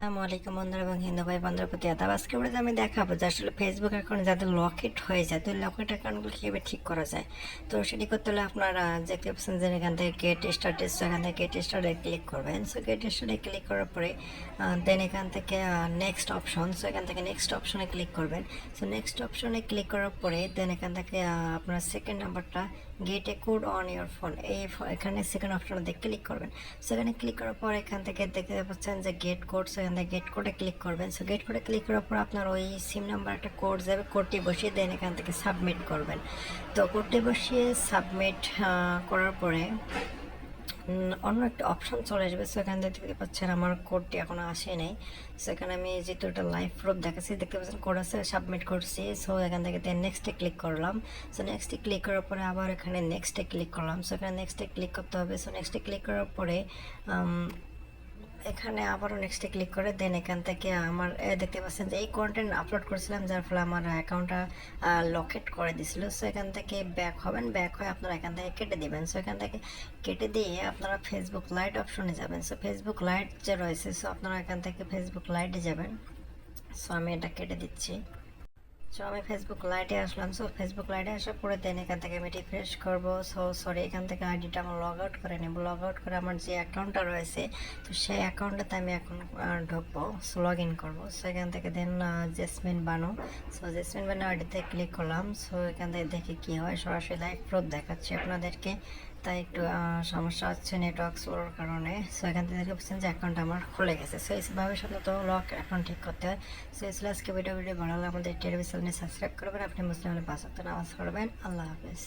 আসসালামু বন্ধুরা এবং হিন্দু ভাই বন্ধুর প্রতি আজকে ভিডিওতে আমি দেখাবো যে আসলে ফেসবুক অ্যাকাউন্ট যাদের লকেট হয়ে যায়, তো লকেট অ্যাকাউন্টগুলো কীভাবে ঠিক করা যায়? তো সেটি করতে হলে আপনারা যে এখান থেকে গেট স্টার্টেস এখান থেকে গেট স্টার্টে ক্লিক করবেন। সো গেট স্টার্টে ক্লিক করার পরে দেন এখান থেকে নেক্সট অপশন সো এখান থেকে নেক্সট অপশনে ক্লিক করবেন। সো নেক্সট অপশনে ক্লিক করার পরে দেন এখান থেকে আপনার সেকেন্ড নাম্বারটা get a code on your phone এই এখানে সেকেন্ড অপশনে ক্লিক করবেন। সো এখানে ক্লিক করার পর এখান থেকে দেখতে পাচ্ছেন যে গেট কোড সেখান থেকে গেট কোডে ক্লিক করবেন। সো গেট কোডে ক্লিক করার পর আপনার ওই সিম নাম্বার একটা কোড যাবে কোডটি বসিয়ে দেন, এখান থেকে সাবমিট করবেন। তো কোডটি বসিয়ে সাবমিট করার পরে অন্য একটা অপশন চলে আসবে। সো এখান থেকে দেখতে পাচ্ছেন আমার কোডটি এখনও আসে নাই। সো এখানে আমি যেহেতু একটা লাইভ প্রুফ দেখাচ্ছি, দেখতে পাচ্ছেন কোড আছে সাবমিট করছি। সো এখান থেকে দেন নেক্সটে ক্লিক করলাম। সো নেক্সটে ক্লিক করার পরে আবার এখানে নেক্সটে ক্লিক করলাম। সো এখানে নেক্সটে ক্লিক করতে হবে। সো নেক্সটে ক্লিক করার পরে এখানে আবারও নেক্সটে ক্লিক করে দেন এখান থেকে আমার দেখতে পাচ্ছেন যে এই কন্টেন্ট আপলোড করেছিলাম, যার ফলে আমার অ্যাকাউন্টটা লকেট করে দিছিল। সো এখান থেকে ব্যাক হবেন ব্যাক হয়ে আপনারা এখান থেকে কেটে দেবেন। সো এখান থেকে কেটে দিয়ে আপনারা ফেসবুক লাইট অপশনে যাবেন। সো ফেসবুক লাইট যে রয়েছে সো আপনারা এখান থেকে ফেসবুক লাইটে যাবেন। সো আমি এটা কেটে দিচ্ছি। সো আমি ফেসবুক লাইটে আসলাম। সো ফেসবুক লাইটে আসার পরে দেন এখান থেকে আমি রিফ্রেশ করব। সো সরি এখান থেকে আইডিটা আমার লগ আউট করে নেব। লগ আউট করে আমার যে অ্যাকাউন্টটা রয়েছে, তো সেই অ্যাকাউন্টটাতে আমি এখন ঢুকবো। সো লগ ইন করব। সো এখান থেকে then jasmine Bano. So jasmine Bano আইডিতে ক্লিক করলাম। সো এখান থেকে দেখে কি হয়। সরাসরি লাইভ প্রুফ দেখাচ্ছি আপনাদেরকে। তাই একটু সমস্যা হচ্ছে নেটওয়ার্ক স্লোর কারণে। সো এখান থেকে দেখতে পাচ্ছেন যে অ্যাকাউন্ট আমার খুলে গেছে। সো এইভাবে সাধারণত লক অ্যাকাউন্ট ঠিক করতে হয়। সো এসলে আজকে ভিডিও ভিডিও ভালো লাগলে আমাদের টেলিভিশনে সাবস্ক্রাইব করবেন। আপনি মুসলিম পাঁচ নামাজ পড়বেন। আল্লাহ হাফেজ।